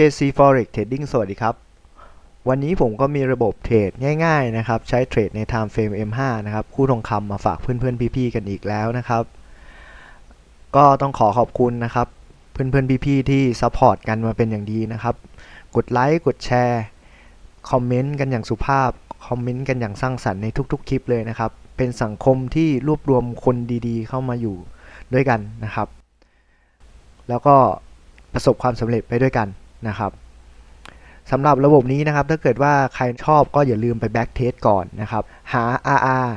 KC Forex Trading สวัสดีครับ วันนี้ผมก็มีระบบเทรดง่าย ๆ นะครับ ใช้เทรดใน Time Frame M5 นะครับ คู่ทองคำมาฝากเพื่อนๆ พี่ๆ กันอีกแล้วนะครับ ก็ต้องขอขอบคุณนะครับ เพื่อนๆ พี่ๆ ที่ซัพพอร์ตกันมาเป็นอย่างดีนะครับ กดไลค์ กดแชร์ คอมเมนต์กันอย่างสุภาพ คอมเมนต์กันอย่างสร้างสรรค์ในทุกๆ คลิปเลยนะครับ เป็นสังคมที่รวบรวมคนดีๆ เข้ามาอยู่ด้วยกันนะครับ แล้วก็ประสบความสำเร็จไปด้วยกัน นะครับสำหรับระบบนี้นะครับ ถ้าเกิดว่าใครชอบก็อย่าลืมไปแบ็กเทสก่อนนะครับ หา RR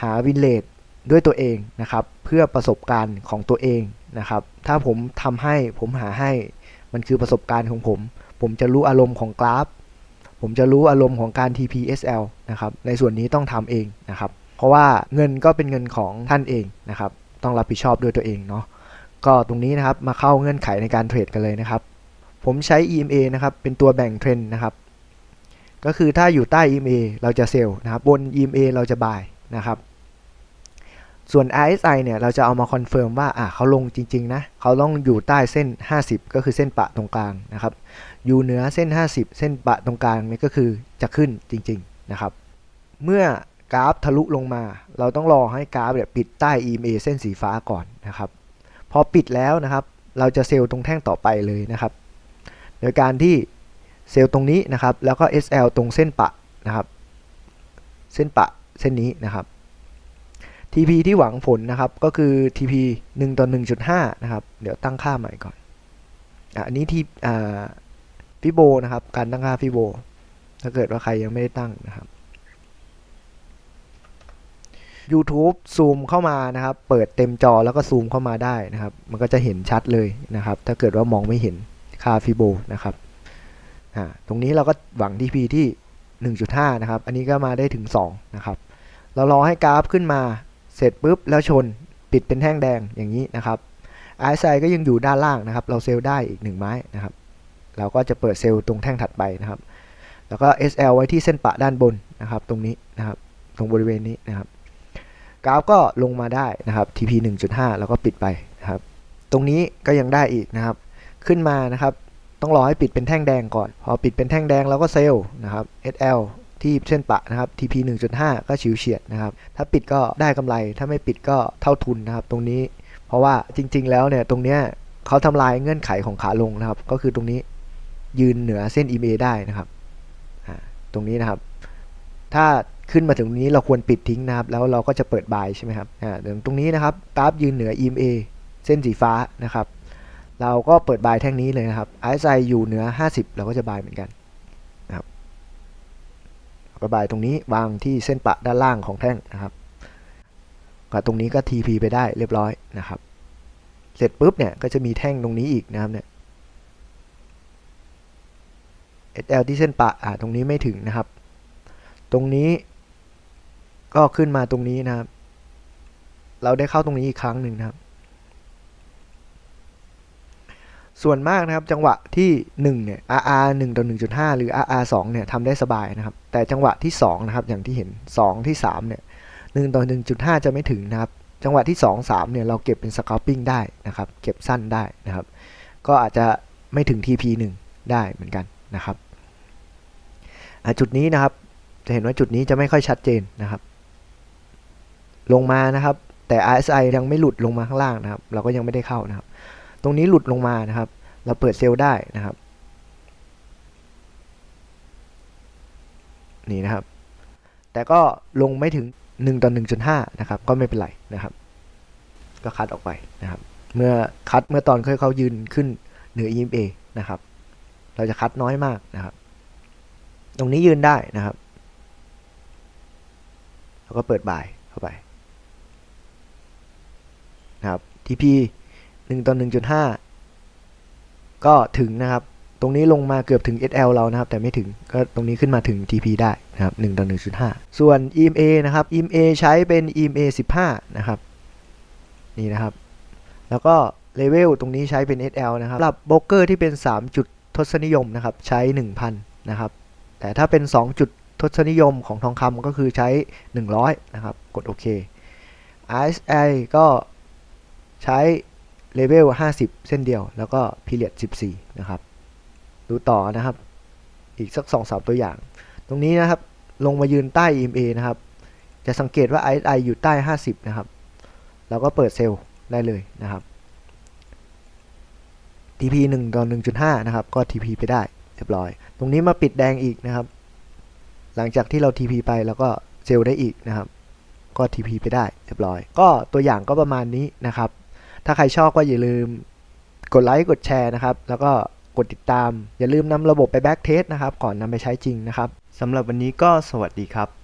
หาวินเลดด้วยตัวเองนะครับ เพื่อประสบการณ์ของตัวเองนะครับ ถ้าผมทำให้ผมหาให้มันคือประสบการณ์ของผม ผมจะรู้อารมณ์ของกราฟ ผมจะรู้อารมณ์ของการ TPSL นะครับ ในส่วนนี้ต้องทำเองนะครับ เพราะว่าเงินก็เป็นเงินของท่านเองนะครับ ต้องรับผิดชอบด้วยตัวเองเนาะ ก็ตรงนี้นะครับมาเข้าเงื่อนไขในการเทรดกันเลยนะครับ ผมใช้ EMA นะครับ เป็นตัวแบ่งเทรนด์นะครับ ก็คือถ้าอยู่ใต้ EMA เราจะเซลล์นะครับ บน EMA เราจะบายนะครับ ส่วน RSI เนี่ย เราจะเอามาคอนเฟิร์มว่า อะเขาลงจริง ๆ นะ เขาต้องอยู่ใต้เส้น 50 ก็คือเส้นปะตรงกลางนะครับ อยู่เหนือเส้น 50 เส้นปะตรงกลางนี่ก็คือจะขึ้นจริง ๆ นะครับ เมื่อกราฟทะลุลงมา เราต้องรอให้กราฟเนี่ยปิดใต้ EMA เส้นสีฟ้าก่อนนะครับ พอปิดแล้วนะครับ เราจะเซลล์ตรงแท่งต่อไปเลยนะครับ โดยการที่เซลล์ตรงนี้นะครับ แล้วก็ SL ตรงเส้นปะนะครับ เส้นปะเส้นนี้นะครับ TP ที่หวังผลนะครับก็คือ TP 1ต่อ1.5 นะครับ เดี๋ยวตั้งค่าใหม่ก่อน อันนี้ที่ฟิโบนะครับ การตั้งค่าฟิโบ ถ้าเกิดว่าใครยังไม่ได้ตั้งนะครับ YouTube ซูมเข้ามานะครับ เปิดเต็มจอแล้วก็ซูมเข้ามาได้นะครับ มันก็จะเห็นชัดเลยนะครับ ถ้าเกิดว่ามองไม่เห็น ค่าฟิโบนะครับตรงนี้เราก็หวัง TP ที่ 1.5 นะครับ อันนี้ก็มาได้ถึง 2 นะครับ เรารอให้กราฟขึ้นมาเสร็จปุ๊บ แล้วชนปิดเป็นแท่งแดงอย่างนี้นะครับ RSI ก็ยังอยู่ด้านล่างนะครับ เราเซลล์ได้อีก 1 ไม้นะครับ เราก็จะเปิดเซลล์ตรงแท่งถัดไปนะครับ แล้วก็ SL ไว้ที่เส้นปะด้านบนนะครับ ตรงนี้นะครับ ตรงบริเวณนี้นะครับ กราฟก็ลงมาได้นะครับ TP 1.5 แล้วก็ปิดไปนะครับ ตรงนี้ก็ยังได้อีกนะครับ ขึ้นมานะครับ ต้องรอให้ปิดเป็นแท่งแดงก่อน พอปิดเป็นแท่งแดงเราก็เซลล์นะครับ SL ที่เส้นปะนะครับ TP 1.5 ก็ฉิวเฉียดนะครับ ถ้าปิดก็ได้กำไร ถ้าไม่ปิดก็เท่าทุนนะครับ ตรงนี้ เพราะว่าจริง ๆ แล้วเนี่ยตรงเนี้ยเขาทำลายเงื่อนไขของขาลงนะครับ ก็คือตรงนี้ยืนเหนือเส้น EMA ได้นะครับ ตรงนี้นะครับ ถ้าขึ้นมาถึงนี้เราควรปิดทิ้งนะครับ แล้วเราก็จะเปิดบายใช่ไหมครับอ่าตรงนี้นะครับกราฟยืนเหนือ EMA เส้นสีฟ้านะครับ เราก็เปิดบายแท่งนี้เลยนะครับ RSI อยู่เหนือ 50 เราก็จะบายเหมือนกันนะครับก็บายตรงนี้วางที่เส้นปะด้านล่างของแท่งนะครับก็ตรงนี้ก็ TP ไปได้เรียบร้อยนะครับ เสร็จปุ๊บเนี่ยก็จะมีแท่งตรงนี้อีกนะครับเนี่ย SL ที่เส้นปะอ่าตรงนี้ไม่ถึงนะครับ ตรงนี้ก็ขึ้นมาตรงนี้นะครับ เราได้เข้าตรงนี้อีกครั้งหนึ่งนะครับ ส่วนมากนะครับจังหวะที่1เนี่ย RR 1ต่อ1.5 หรือ RR 2เนี่ยทำได้สบายนะครับ แต่จังหวะที่2นะครับอย่างที่เห็น 2 ที่3เนี่ย1ต่อ1.5 จะไม่ถึงนะครับ จังหวะที่ 2 3เนี่ยเราเก็บเป็น scalping ได้นะครับ เก็บสั้นได้นะครับ ก็อาจจะไม่ถึง TP 1ได้เหมือนกันนะครับจุดนี้นะครับจะเห็นว่าจุดนี้จะไม่ค่อยชัดเจนนะครับ ลงมานะครับ แต่ RSI ยังไม่หลุดลงมาข้างล่างนะครับ เราก็ยังไม่ได้เข้านะครับ ตรงนี้หลุดลงมานะครับ เราเปิดเซลล์ได้นะครับ นี่นะครับ แต่ก็ลงไม่ถึง 1ต่อ1.5 นะครับ ก็ไม่เป็นไรนะครับ ก็คัดออกไปนะครับ เมื่อคัดเมื่อตอนเคยเขายืนขึ้นเหนือ EMA นะครับ เราจะคัดน้อยมากนะครับ ตรงนี้ยืนได้นะครับแล้วก็เปิดบ่ายเข้าไปนะครับ TP 1ต่อ1.5 ก็ถึงนะครับ ตรงนี้ลงมาเกือบถึง SL เรานะครับ แต่ไม่ถึงก็ตรงนี้ขึ้นมาถึง TP ได้นะครับ1ต่อ1.5 ส่วน EMA นะครับ EMA ใช้เป็น EMA 15 นะครับ นี่นะครับ แล้วก็เลเวลตรงนี้ใช้เป็น SL นะครับสำหรับโบกเกอร์ที่เป็น 3 จุดทศนิยมนะครับ ใช้ 1,000 นะครับ แต่ถ้าเป็น 2 จุดทศนิยมของทองคำก็คือใช้ 100 นะครับ กดโอเค RSI ก็ใช้ เลเวล50 เส้นเดียว แล้วก็ period 14 นะครับ ดูต่อนะครับ อีกสักสองสามตัวอย่าง ตรงนี้นะครับ ลงมายืนใต้ EMA นะครับ จะสังเกตว่า RSI อยู่ใต้ 50 นะครับ เราก็เปิดเซลล์ได้เลยนะครับ TP 1ต่อ1.5 นะครับ ก็ TP ไปได้เรียบร้อย ตรงนี้มาปิดแดงอีกนะครับ หลังจากที่เรา TP ไปแล้วก็เซลล์ได้อีกนะครับ ก็ TP ไปได้เรียบร้อย ก็ตัวอย่างก็ประมาณนี้นะครับ ถ้าใครชอบก็อย่าลืมกดไลค์กดแชร์นะครับ แล้วก็กดติดตาม อย่าลืมนำระบบไปแบ็กเทสนะครับ ก่อนนำไปใช้จริงนะครับสำหรับวันนี้ก็สวัสดีครับ